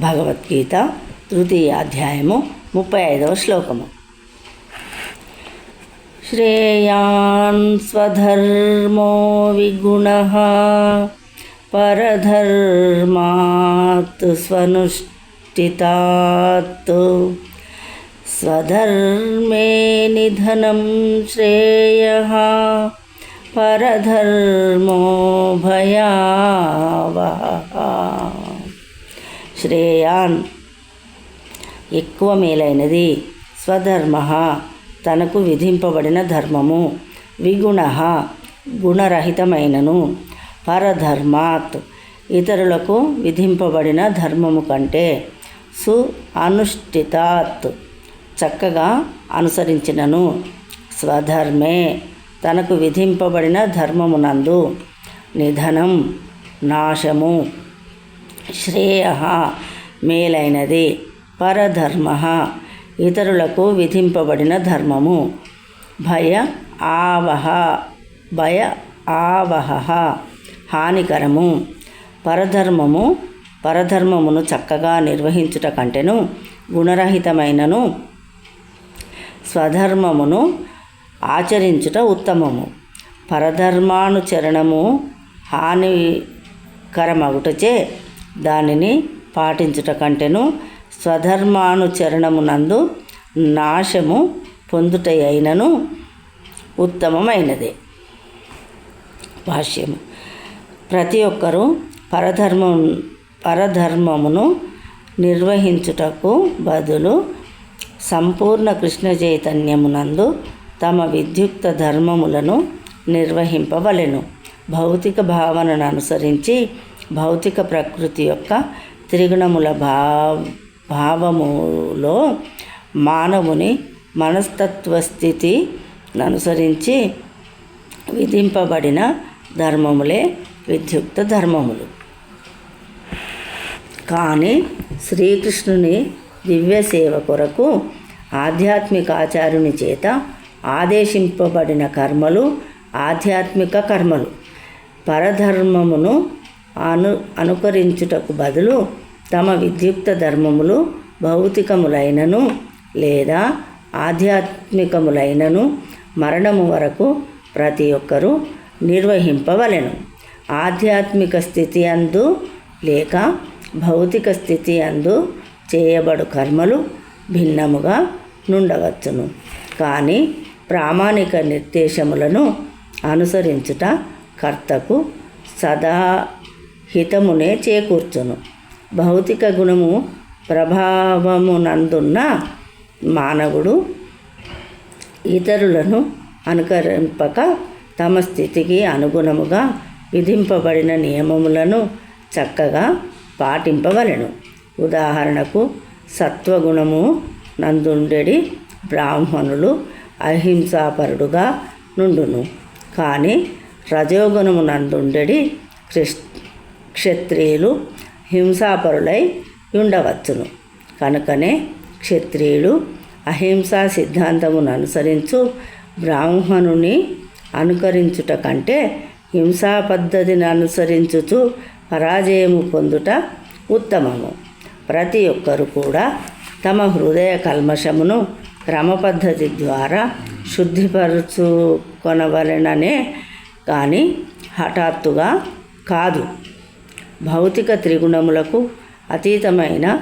భగవద్గీత తృతీయాధ్యాయము ముప్పై ఐదవ శ్లోకము శ్రేయాన్ స్వధర్మో విగుణ పరధర్మాత్ స్వనుష్ఠితాత్ స్వధర్మే నిధనం శ్రేయ పరధర్మో భయావహ శ్రేయాన్. ఎక్కువ మేలైనది స్వధర్మ. తనకు విధింపబడిన ధర్మము. విగుణ. గుణరహితమైనను. పరధర్మాత్. ఇతరులకు విధింపబడిన ధర్మము కంటే సు అనుష్ఠితాత్ చక్కగా అనుసరించినను. స్వధర్మే. తనకు విధింపబడిన ధర్మమునందు నిధనం నాశము శ్రేయ మేలైనది. పరధర్మ ఇతరులకు విధింపబడిన ధర్మము. భయ ఆవహ భయ ఆవహ హానికరము. పరధర్మము పరధర్మమును చక్కగా నిర్వహించుట కంటెను గుణరహితమైనను స్వధర్మమును ఆచరించుట ఉత్తమము. పరధర్మానుచరణము హానికరమగుటచే దానిని పాటించుట కంటేను స్వధర్మానుచరణమునందు నాశము పొందుటయైనను ఉత్తమమైనదే. భాష్యము. ప్రతి ఒక్కరూ పరధర్మం పరధర్మమును నిర్వహించుటకు బదులు సంపూర్ణ కృష్ణ చైతన్యమునందు తమ విద్యుక్త ధర్మములను నిర్వహింపవలెను. భౌతిక భావనను అనుసరించి భౌతిక ప్రకృతి యొక్క త్రిగుణముల భావ భావములో మానవుని మనస్తత్వ స్థితి అనుసరించి విధింపబడిన ధర్మములే విద్యుక్త ధర్మములు. కానీ శ్రీకృష్ణుని దివ్య సేవ కొరకు ఆధ్యాత్మిక ఆచార్యుని చేత ఆదేశింపబడిన కర్మలు ఆధ్యాత్మిక కర్మలు. పరధర్మమును అను అనుకరించుటకు బదులు తమ విద్యుక్త ధర్మములు భౌతికములైనను లేదా ఆధ్యాత్మికములైనను మరణము వరకు ప్రతి ఒక్కరూ నిర్వహింపవలెను. ఆధ్యాత్మిక స్థితి అందు లేక భౌతిక స్థితి అందు చేయబడు కర్మలు భిన్నముగా నుండవచ్చును. కానీ ప్రామాణిక నిర్దేశములను అనుసరించుట కర్తకు సదా హితమునే చేకూర్చును. భౌతిక గుణము ప్రభావమునందున్న మానవుడు ఇతరులను అనుకరింపక తమ స్థితికి అనుగుణముగా విధింపబడిన నియమములను చక్కగా పాటింపవలెను. ఉదాహరణకు సత్వగుణము నందుండెడి బ్రాహ్మణులు అహింసాపరుడుగా నుండును. కానీ రజోగుణము నందుండెడి క్రిస్ క్షత్రియులు హింసాపరులై ఉండవచ్చును. కనుకనే క్షత్రియులు అహింసా సిద్ధాంతమును అనుసరించు బ్రాహ్మణుని అనుకరించుట కంటే హింసా పద్ధతిని అనుసరించుచు పరాజయము పొందుట ఉత్తమము. ప్రతి ఒక్కరు కూడా తమ హృదయ కల్మషమును క్రమ పద్ధతి ద్వారా శుద్ధిపరచుకొనవలననే కానీ హఠాత్తుగా కాదు. భౌతిక త్రిగుణములకు అతీతమైన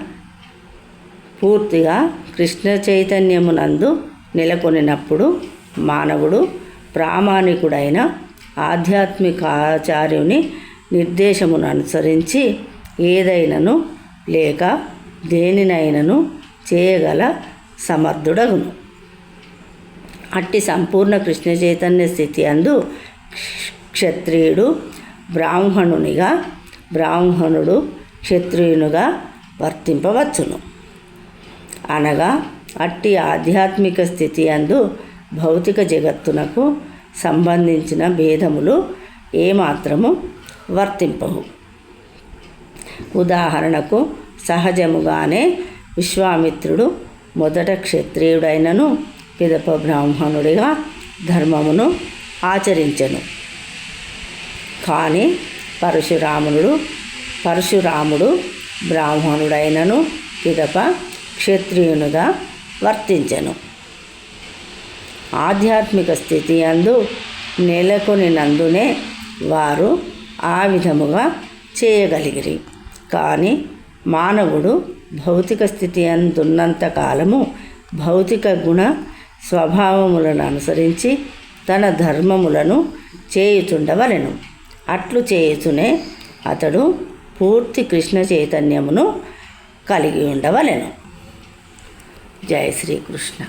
పూర్తిగా కృష్ణ చైతన్యమునందు నెలకొనినప్పుడు మానవుడు ప్రామాణికుడైన ఆధ్యాత్మిక ఆచార్యుని నిర్దేశమును అనుసరించి ఏదైనను లేక దేనినైనను చేయగల సమర్థుడగును. అట్టి సంపూర్ణ కృష్ణ చైతన్య స్థితి అందు క్షత్రియుడు బ్రాహ్మణునిగా బ్రాహ్మణుడు క్షత్రియునిగా వర్తింపవచ్చును. అనగా అట్టి ఆధ్యాత్మిక స్థితి అందు భౌతిక జగత్తునకు సంబంధించిన భేదములు ఏమాత్రము వర్తింపవు. ఉదాహరణకు సహజముగానే విశ్వామిత్రుడు మొదట క్షత్రియుడైనను పిదప బ్రాహ్మణుడిగా ధర్మమును ఆచరించెను. కానీ పరశురాముడు పరశురాముడు బ్రాహ్మణుడైనను పిదప క్షత్రియునుగా వర్తించెను. ఆధ్యాత్మిక స్థితి అందు నెలకొని నందునే వారు ఆ విధముగా చేయగలిగిరి. కానీ మానవుడు భౌతిక స్థితి అందున్నంత కాలము భౌతిక గుణ స్వభావములను అనుసరించి తన ధర్మములను చేయుచుండవలెను. అట్లు చేయుచునే అతడు పూర్తి కృష్ణ చైతన్యమును కలిగి ఉండవలెను. జయ శ్రీకృష్ణ